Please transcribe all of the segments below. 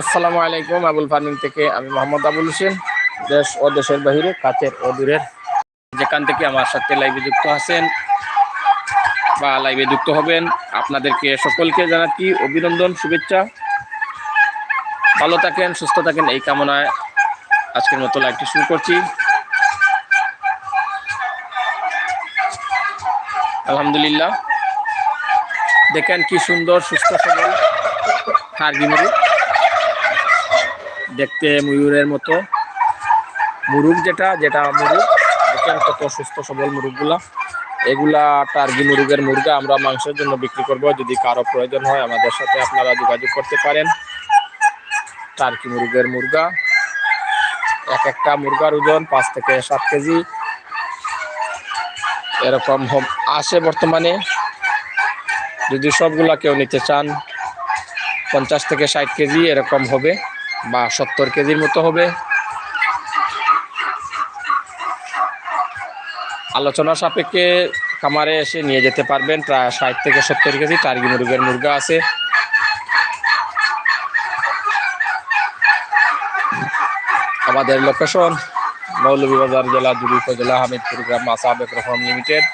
আসসালামু আলাইকুম, আবুল ফার্মিং থেকে আমি মোহাম্মদ আবুল হোসেন, দেশ ও দেশের বাহিরে, কাছের ও দূরের। যেখান থেকে আমার সাথে লাইভে যুক্ত আছেন বা লাইভে যুক্ত হবেন, আপনাদেরকে সকলকে জানাচ্ছি অভিনন্দন, শুভেচ্ছা। ভালো থাকেন, সুস্থ থাকেন, এই কামনায় আজকের মতো লাইভটি শুরু করছি। আলহামদুলিল্লাহ। দেখেন কি সুন্দর, সুস্থ সবল হার মুরুগ দেখতে ময়ূরের মতো। মুরুগ যেটা যেটা মুরুগ দেখেন কত সুস্থ, সবল মুরুগগুলা এগুলা টার্গি মুরুগের মুরগা আমরা মাংসের জন্য বিক্রি করব। যদি কারও প্রয়োজন হয় আমাদের সাথে আপনারা যোগাযোগ করতে পারেন। টার্কি মুরগের মুরগা। এক একটা মুরগার ওজন পাঁচ থেকে সাত কেজি। এরকম আসে বর্তমানে। যদি সবগুলা কেউ নিতে চান, পঞ্চাশ থেকে ষাট কেজি এরকম হবে। বা সত্তর কেজির মতো হবে। আলোচনা সাপেক্ষে খামারে এসে নিয়ে যেতে পারবেন, প্রায় ষাট থেকে সত্তর কেজি টার্গি মুরগের মুরগা আছে। আমাদের লোকেশন মৌলভীবাজার জেলা জুড়ি উপজেলা হামিদপুর গ্রাম মাসাবেক রকম লিমিটেড।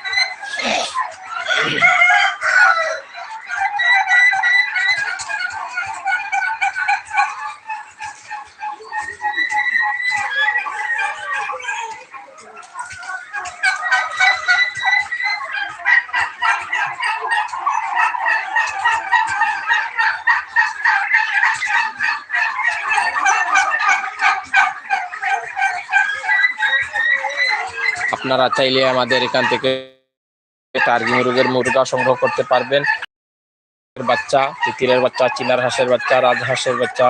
আপনারা চাইলে আমাদের এখান থেকে টার্গি রোগের মুরগা সংগ্রহ করতে পারবেন। বাচ্চা তিতিরের বাচ্চা, চিনার হাঁসের বাচ্চা, রাজ হাঁসের বাচ্চা,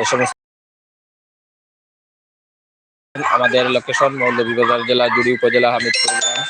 এই সমস্ত আমাদের লোকেশন মৌলভীবাজার জেলা, জুড়ি উপজেলা, হামিদপুর গ্রাম।